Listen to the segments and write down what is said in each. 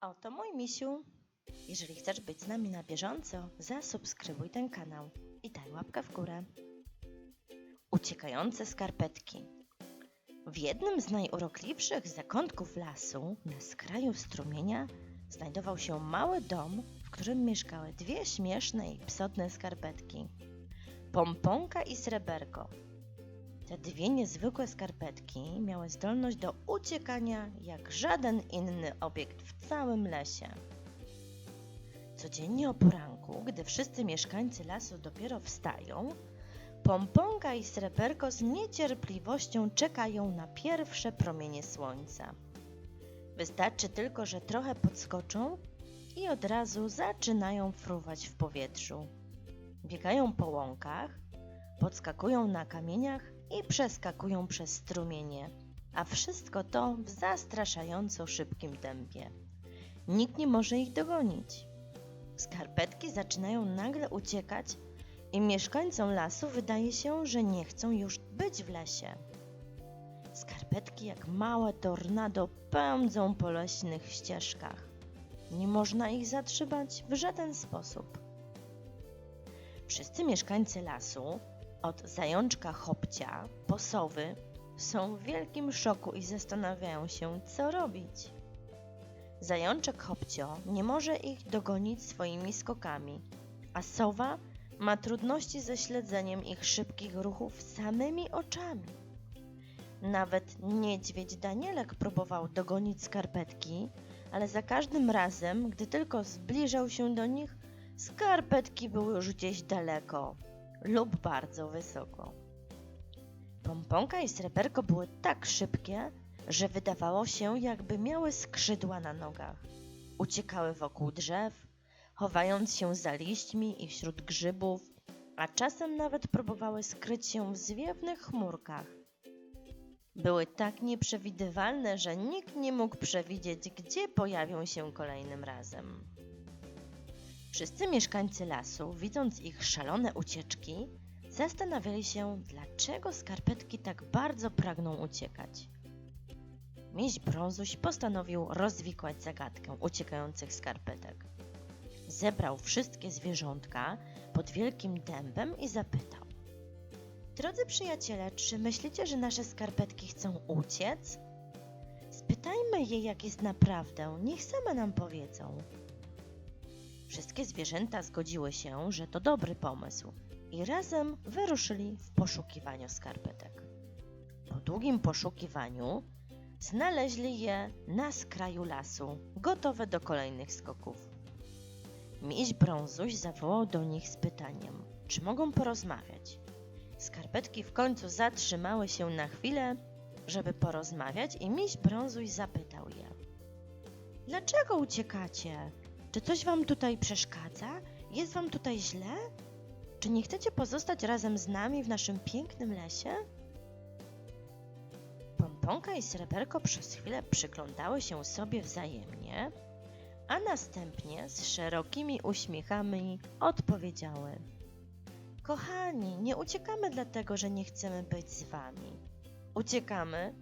Oto mój misiu. Jeżeli chcesz być z nami na bieżąco, zasubskrybuj ten kanał i daj łapkę w górę. Uciekające skarpetki. W jednym z najurokliwszych zakątków lasu, na skraju strumienia, znajdował się mały dom, w którym mieszkały dwie śmieszne i psotne skarpetki. Pomponka i sreberko. Te dwie niezwykłe skarpetki miały zdolność do uciekania jak żaden inny obiekt w całym lesie. Codziennie o poranku, gdy wszyscy mieszkańcy lasu dopiero wstają, Pomponka i Sreberko z niecierpliwością czekają na pierwsze promienie słońca. Wystarczy tylko, że trochę podskoczą i od razu zaczynają fruwać w powietrzu. Biegają po łąkach, podskakują na kamieniach i przeskakują przez strumienie, a wszystko to w zastraszająco szybkim tempie. Nikt nie może ich dogonić. Skarpetki zaczynają nagle uciekać i mieszkańcom lasu wydaje się, że nie chcą już być w lesie. Skarpetki jak małe tornado pędzą po leśnych ścieżkach. Nie można ich zatrzymać w żaden sposób. Wszyscy mieszkańcy lasu, od zajączka Hopcia po sowy, są w wielkim szoku i zastanawiają się, co robić. Zajączek Hopcio nie może ich dogonić swoimi skokami, a sowa ma trudności ze śledzeniem ich szybkich ruchów samymi oczami. Nawet niedźwiedź Danielek próbował dogonić skarpetki, ale za każdym razem, gdy tylko zbliżał się do nich, skarpetki były już gdzieś daleko lub bardzo wysoko. Pomponka i sreberko były tak szybkie, że wydawało się, jakby miały skrzydła na nogach. Uciekały wokół drzew, chowając się za liśćmi i wśród grzybów, a czasem nawet próbowały skryć się w zwiewnych chmurkach. Były tak nieprzewidywalne, że nikt nie mógł przewidzieć, gdzie pojawią się kolejnym razem. Wszyscy mieszkańcy lasu, widząc ich szalone ucieczki, zastanawiali się, dlaczego skarpetki tak bardzo pragną uciekać. Miś Brązuś postanowił rozwikłać zagadkę uciekających skarpetek. Zebrał wszystkie zwierzątka pod wielkim dębem i zapytał: Drodzy przyjaciele, czy myślicie, że nasze skarpetki chcą uciec? Spytajmy je, jak jest naprawdę, niech same nam powiedzą. Wszystkie zwierzęta zgodziły się, że to dobry pomysł i razem wyruszyli w poszukiwaniu skarpetek. Po długim poszukiwaniu znaleźli je na skraju lasu, gotowe do kolejnych skoków. Miś Brązuś zawołał do nich z pytaniem, czy mogą porozmawiać. Skarpetki w końcu zatrzymały się na chwilę, żeby porozmawiać i miś Brązuś zapytał je. Dlaczego uciekacie? Czy coś wam tutaj przeszkadza? Jest wam tutaj źle? Czy nie chcecie pozostać razem z nami w naszym pięknym lesie? Pomponka i Sreberko przez chwilę przyglądały się sobie wzajemnie, a następnie z szerokimi uśmiechami odpowiedziały: Kochani, nie uciekamy dlatego, że nie chcemy być z wami. Uciekamy,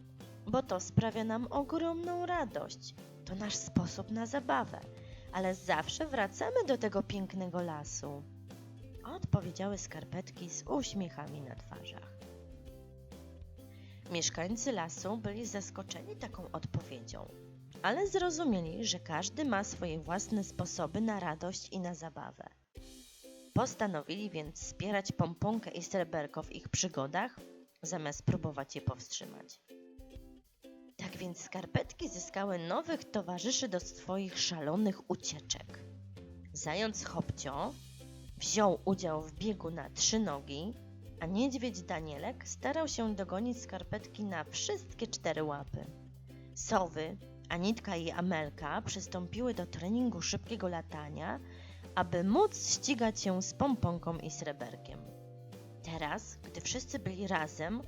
bo to sprawia nam ogromną radość. To nasz sposób na zabawę, ale zawsze wracamy do tego pięknego lasu. Odpowiedziały skarpetki z uśmiechami na twarzach. Mieszkańcy lasu byli zaskoczeni taką odpowiedzią, ale zrozumieli, że każdy ma swoje własne sposoby na radość i na zabawę. Postanowili więc wspierać Pomponkę i Sreberko w ich przygodach, zamiast próbować je powstrzymać. Tak więc skarpetki zyskały nowych towarzyszy do swoich szalonych ucieczek. Zając Hopcio wziął udział w biegu na trzy nogi, a niedźwiedź Danielek starał się dogonić skarpetki na wszystkie cztery łapy. Sowy, Anitka i Amelka przystąpiły do treningu szybkiego latania, aby móc ścigać się z pomponką i sreberkiem. Teraz, gdy wszyscy byli razem,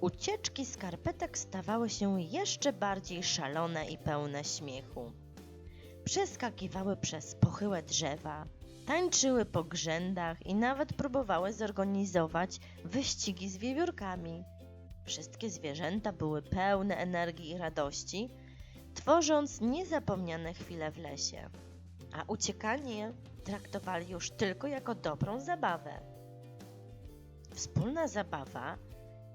ucieczki skarpetek stawały się jeszcze bardziej szalone i pełne śmiechu. Przeskakiwały przez pochyłe drzewa, tańczyły po grzędach i nawet próbowały zorganizować wyścigi z wiewiórkami. Wszystkie zwierzęta były pełne energii i radości, tworząc niezapomniane chwile w lesie, a uciekanie traktowali już tylko jako dobrą zabawę. Wspólna zabawa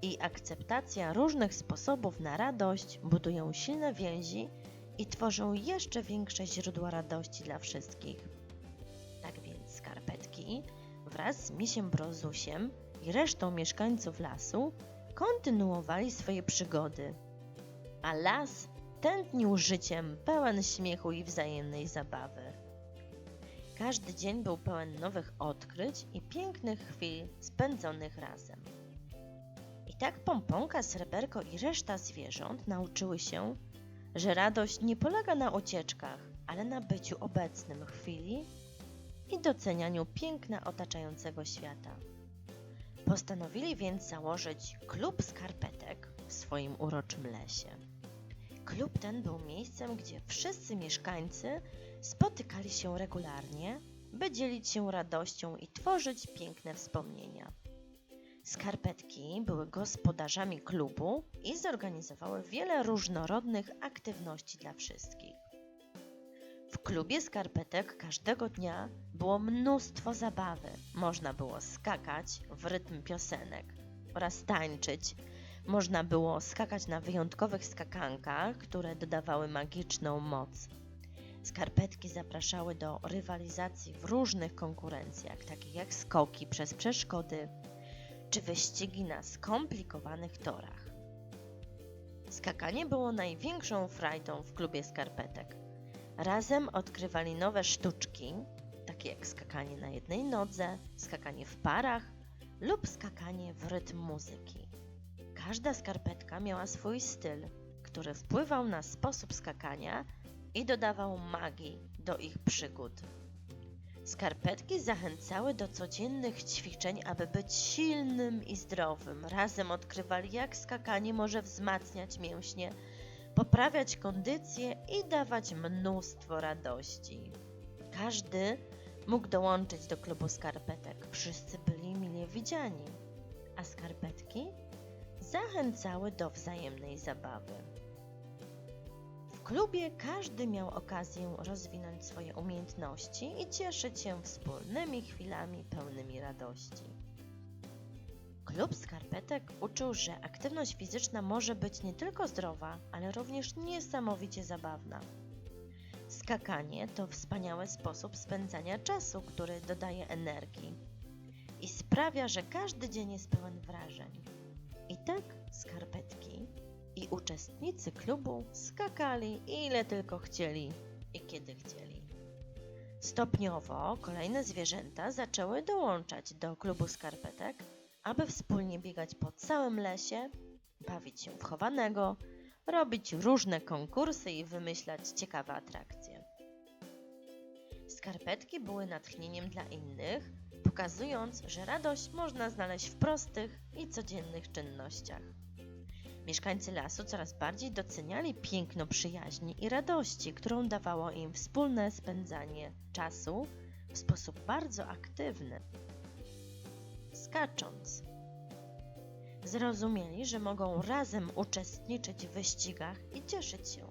i akceptacja różnych sposobów na radość budują silne więzi i tworzą jeszcze większe źródła radości dla wszystkich. Tak więc skarpetki wraz z misiem Brozusiem i resztą mieszkańców lasu kontynuowali swoje przygody, a las tętnił życiem pełen śmiechu i wzajemnej zabawy. Każdy dzień był pełen nowych odkryć i pięknych chwil spędzonych razem. Tak Pomponka, Sreberko i reszta zwierząt nauczyły się, że radość nie polega na ucieczkach, ale na byciu obecnym chwili i docenianiu piękna otaczającego świata. Postanowili więc założyć klub skarpetek w swoim uroczym lesie. Klub ten był miejscem, gdzie wszyscy mieszkańcy spotykali się regularnie, by dzielić się radością i tworzyć piękne wspomnienia. Skarpetki były gospodarzami klubu i zorganizowały wiele różnorodnych aktywności dla wszystkich. W klubie skarpetek każdego dnia było mnóstwo zabawy. Można było skakać w rytm piosenek oraz tańczyć. Można było skakać na wyjątkowych skakankach, które dodawały magiczną moc. Skarpetki zapraszały do rywalizacji w różnych konkurencjach, takich jak skoki przez przeszkody czy wyścigi na skomplikowanych torach. Skakanie było największą frajdą w klubie skarpetek. Razem odkrywali nowe sztuczki, takie jak skakanie na jednej nodze, skakanie w parach lub skakanie w rytm muzyki. Każda skarpetka miała swój styl, który wpływał na sposób skakania i dodawał magii do ich przygód. Skarpetki zachęcały do codziennych ćwiczeń, aby być silnym i zdrowym. Razem odkrywali, jak skakanie może wzmacniać mięśnie, poprawiać kondycję i dawać mnóstwo radości. Każdy mógł dołączyć do klubu skarpetek. Wszyscy byli mile widziani, a skarpetki zachęcały do wzajemnej zabawy. Klubie każdy miał okazję rozwinąć swoje umiejętności i cieszyć się wspólnymi chwilami pełnymi radości. Klub skarpetek uczył, że aktywność fizyczna może być nie tylko zdrowa, ale również niesamowicie zabawna. Skakanie to wspaniały sposób spędzania czasu, który dodaje energii i sprawia, że każdy dzień jest pełen wrażeń. I tak skarpetki i uczestnicy klubu skakali ile tylko chcieli i kiedy chcieli. Stopniowo kolejne zwierzęta zaczęły dołączać do klubu skarpetek, aby wspólnie biegać po całym lesie, bawić się w chowanego, robić różne konkursy i wymyślać ciekawe atrakcje. Skarpetki były natchnieniem dla innych, pokazując, że radość można znaleźć w prostych i codziennych czynnościach. Mieszkańcy lasu coraz bardziej doceniali piękno przyjaźni i radości, którą dawało im wspólne spędzanie czasu w sposób bardzo aktywny. Skacząc, zrozumieli, że mogą razem uczestniczyć w wyścigach i cieszyć się.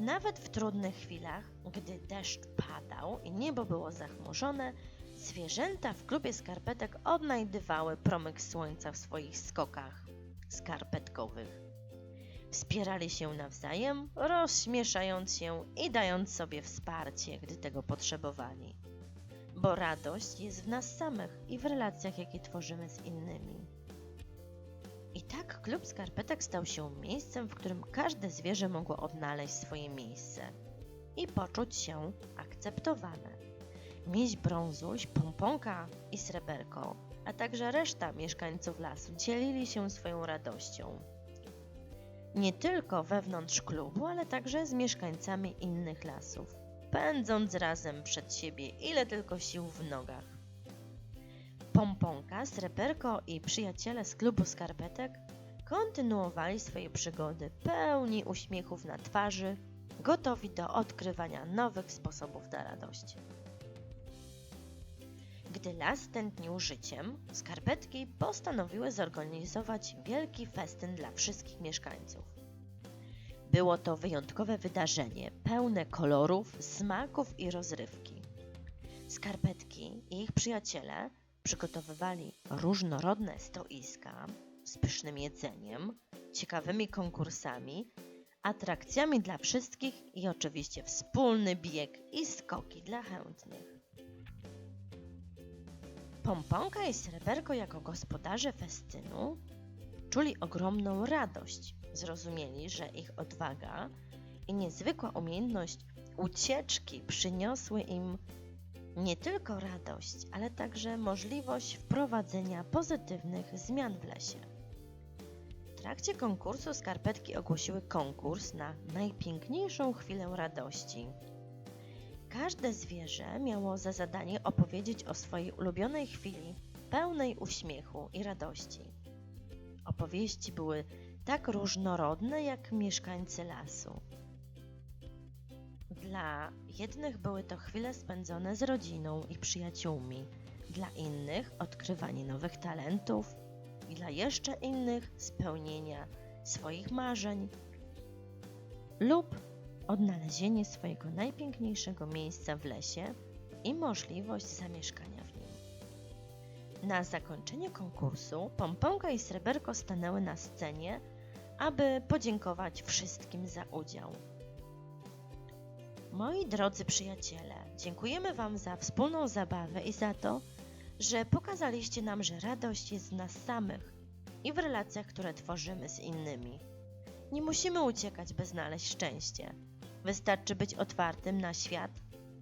Nawet w trudnych chwilach, gdy deszcz padał i niebo było zachmurzone, zwierzęta w klubie skarpetek odnajdywały promyk słońca w swoich skokach skarpetkowych. Wspierali się nawzajem, rozśmieszając się i dając sobie wsparcie, gdy tego potrzebowali. Bo radość jest w nas samych i w relacjach, jakie tworzymy z innymi. I tak klub skarpetek stał się miejscem, w którym każde zwierzę mogło odnaleźć swoje miejsce i poczuć się akceptowane. Mieć brązuś, pomponka i sreberko a także reszta mieszkańców lasu dzielili się swoją radością. Nie tylko wewnątrz klubu, ale także z mieszkańcami innych lasów, pędząc razem przed siebie ile tylko sił w nogach. Pomponka, Sreberko i przyjaciele z klubu skarpetek kontynuowali swoje przygody pełni uśmiechów na twarzy, gotowi do odkrywania nowych sposobów na radość. Gdy las tętnił życiem, skarpetki postanowiły zorganizować wielki festyn dla wszystkich mieszkańców. Było to wyjątkowe wydarzenie, pełne kolorów, smaków i rozrywki. Skarpetki i ich przyjaciele przygotowywali różnorodne stoiska z pysznym jedzeniem, ciekawymi konkursami, atrakcjami dla wszystkich i oczywiście wspólny bieg i skoki dla chętnych. Pomponka i Sreberko jako gospodarze festynu czuli ogromną radość. Zrozumieli, że ich odwaga i niezwykła umiejętność ucieczki przyniosły im nie tylko radość, ale także możliwość wprowadzenia pozytywnych zmian w lesie. W trakcie konkursu skarpetki ogłosiły konkurs na najpiękniejszą chwilę radości. Każde zwierzę miało za zadanie opowiedzieć o swojej ulubionej chwili, pełnej uśmiechu i radości. Opowieści były tak różnorodne jak mieszkańcy lasu. Dla jednych były to chwile spędzone z rodziną i przyjaciółmi, dla innych odkrywanie nowych talentów i dla jeszcze innych spełnienia swoich marzeń lub odnalezienie swojego najpiękniejszego miejsca w lesie i możliwość zamieszkania w nim. Na zakończenie konkursu Pomponka i Sreberko stanęły na scenie, aby podziękować wszystkim za udział. Moi drodzy przyjaciele, dziękujemy Wam za wspólną zabawę i za to, że pokazaliście nam, że radość jest w nas samych i w relacjach, które tworzymy z innymi. Nie musimy uciekać, by znaleźć szczęście. Wystarczy być otwartym na świat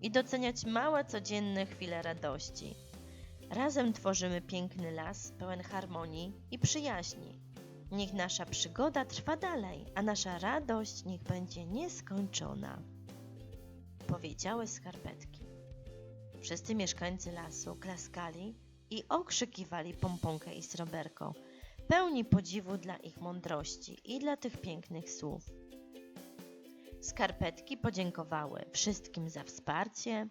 i doceniać małe codzienne chwile radości. Razem tworzymy piękny las pełen harmonii i przyjaźni. Niech nasza przygoda trwa dalej, a nasza radość niech będzie nieskończona. Powiedziały skarpetki. Wszyscy mieszkańcy lasu klaskali i okrzykiwali pomponkę i sroberko, pełni podziwu dla ich mądrości i dla tych pięknych słów. Skarpetki podziękowały wszystkim za wsparcie,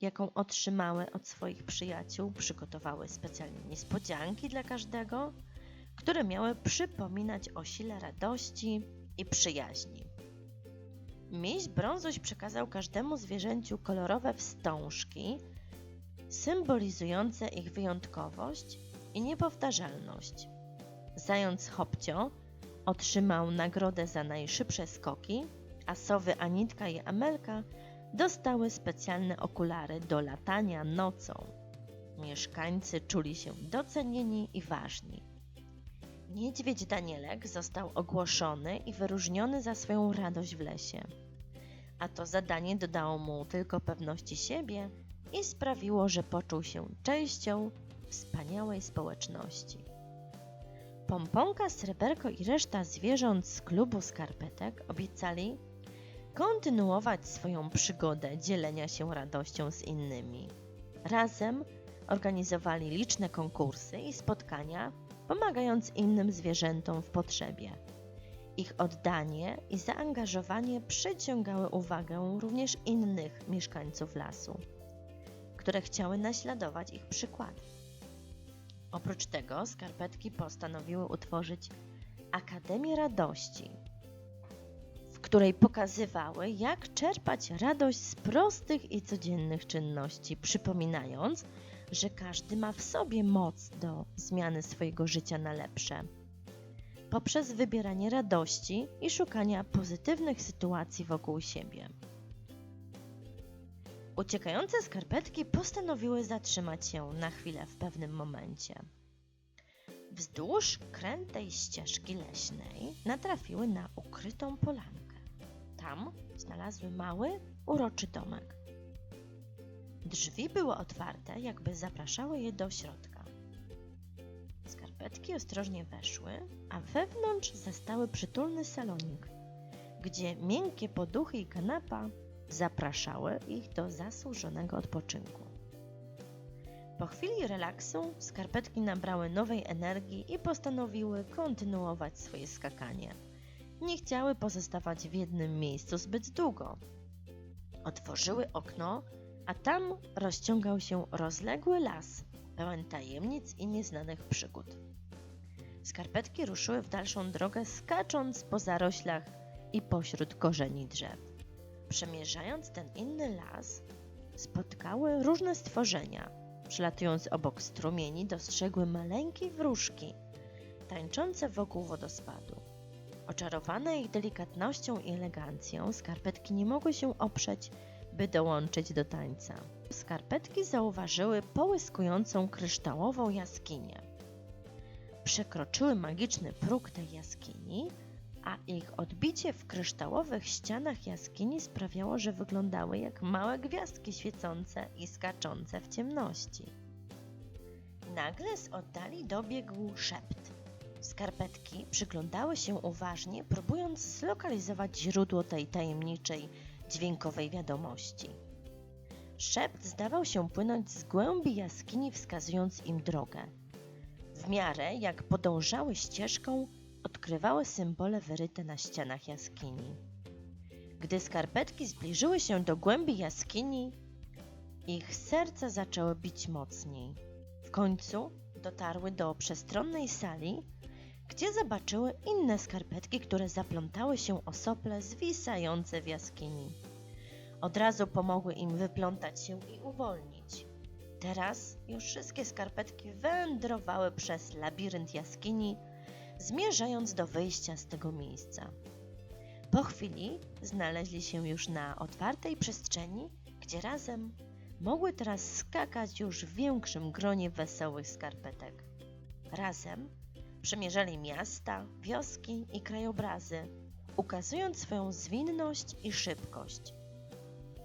jaką otrzymały od swoich przyjaciół, przygotowały specjalnie niespodzianki dla każdego, które miały przypominać o sile radości i przyjaźni. Miś brązuś przekazał każdemu zwierzęciu kolorowe wstążki, symbolizujące ich wyjątkowość i niepowtarzalność. Zając Hopcio otrzymał nagrodę za najszybsze skoki, a sowy Anitka i Amelka dostały specjalne okulary do latania nocą. Mieszkańcy czuli się docenieni i ważni. Niedźwiedź Danielek został ogłoszony i wyróżniony za swoją radość w lesie. A to zadanie dodało mu tylko pewności siebie i sprawiło, że poczuł się częścią wspaniałej społeczności. Pomponka, sreberko i reszta zwierząt z klubu skarpetek obiecali kontynuować swoją przygodę dzielenia się radością z innymi. Razem organizowali liczne konkursy i spotkania, pomagając innym zwierzętom w potrzebie. Ich oddanie i zaangażowanie przyciągały uwagę również innych mieszkańców lasu, które chciały naśladować ich przykład. Oprócz tego skarpetki postanowiły utworzyć Akademię Radości, której pokazywały, jak czerpać radość z prostych i codziennych czynności, przypominając, że każdy ma w sobie moc do zmiany swojego życia na lepsze. Poprzez wybieranie radości i szukania pozytywnych sytuacji wokół siebie. Uciekające skarpetki postanowiły zatrzymać się na chwilę w pewnym momencie. Wzdłuż krętej ścieżki leśnej natrafiły na ukrytą polankę. Tam znalazły mały, uroczy domek. Drzwi były otwarte, jakby zapraszały je do środka. Skarpetki ostrożnie weszły, a wewnątrz zastały przytulny salonik, gdzie miękkie poduchy i kanapa zapraszały ich do zasłużonego odpoczynku. Po chwili relaksu skarpetki nabrały nowej energii i postanowiły kontynuować swoje skakanie. Nie chciały pozostawać w jednym miejscu zbyt długo. Otworzyły okno a tam rozciągał się rozległy las, pełen tajemnic i nieznanych przygód. Skarpetki ruszyły w dalszą drogę, skacząc po zaroślach i pośród korzeni drzew. Przemierzając ten inny las, spotkały różne stworzenia. Przylatując obok strumieni, dostrzegły maleńkie wróżki, tańczące wokół wodospadu. Oczarowane ich delikatnością i elegancją, skarpetki nie mogły się oprzeć, by dołączyć do tańca. Skarpetki zauważyły połyskującą kryształową jaskinię. Przekroczyły magiczny próg tej jaskini, a ich odbicie w kryształowych ścianach jaskini sprawiało, że wyglądały jak małe gwiazdki świecące i skaczące w ciemności. Nagle z oddali dobiegł szept. Skarpetki przyglądały się uważnie, próbując zlokalizować źródło tej tajemniczej, dźwiękowej wiadomości. Szept zdawał się płynąć z głębi jaskini, wskazując im drogę. W miarę jak podążały ścieżką, odkrywały symbole wyryte na ścianach jaskini. Gdy skarpetki zbliżyły się do głębi jaskini, ich serca zaczęły bić mocniej. W końcu dotarły do przestronnej sali, gdzie zobaczyły inne skarpetki, które zaplątały się o sople zwisające w jaskini. Od razu pomogły im wyplątać się i uwolnić. Teraz już wszystkie skarpetki wędrowały przez labirynt jaskini, zmierzając do wyjścia z tego miejsca. Po chwili znaleźli się już na otwartej przestrzeni, gdzie razem mogły teraz skakać już w większym gronie wesołych skarpetek. Razem przemierzali miasta, wioski i krajobrazy, ukazując swoją zwinność i szybkość.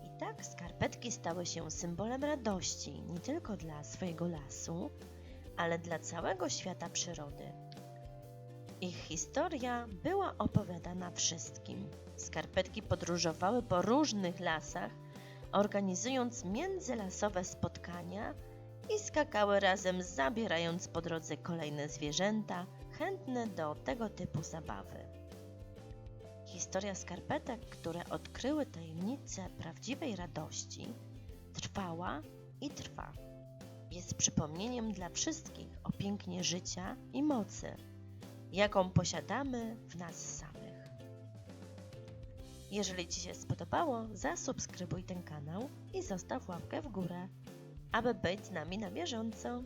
I tak skarpetki stały się symbolem radości nie tylko dla swojego lasu, ale dla całego świata przyrody. Ich historia była opowiadana wszystkim. Skarpetki podróżowały po różnych lasach, organizując międzylasowe spotkania i skakały razem, zabierając po drodze kolejne zwierzęta chętne do tego typu zabawy. Historia skarpetek, które odkryły tajemnicę prawdziwej radości, trwała i trwa. Jest przypomnieniem dla wszystkich o pięknie życia i mocy, jaką posiadamy w nas samych. Jeżeli Ci się spodobało, zasubskrybuj ten kanał i zostaw łapkę w górę, aby być z nami na bieżąco.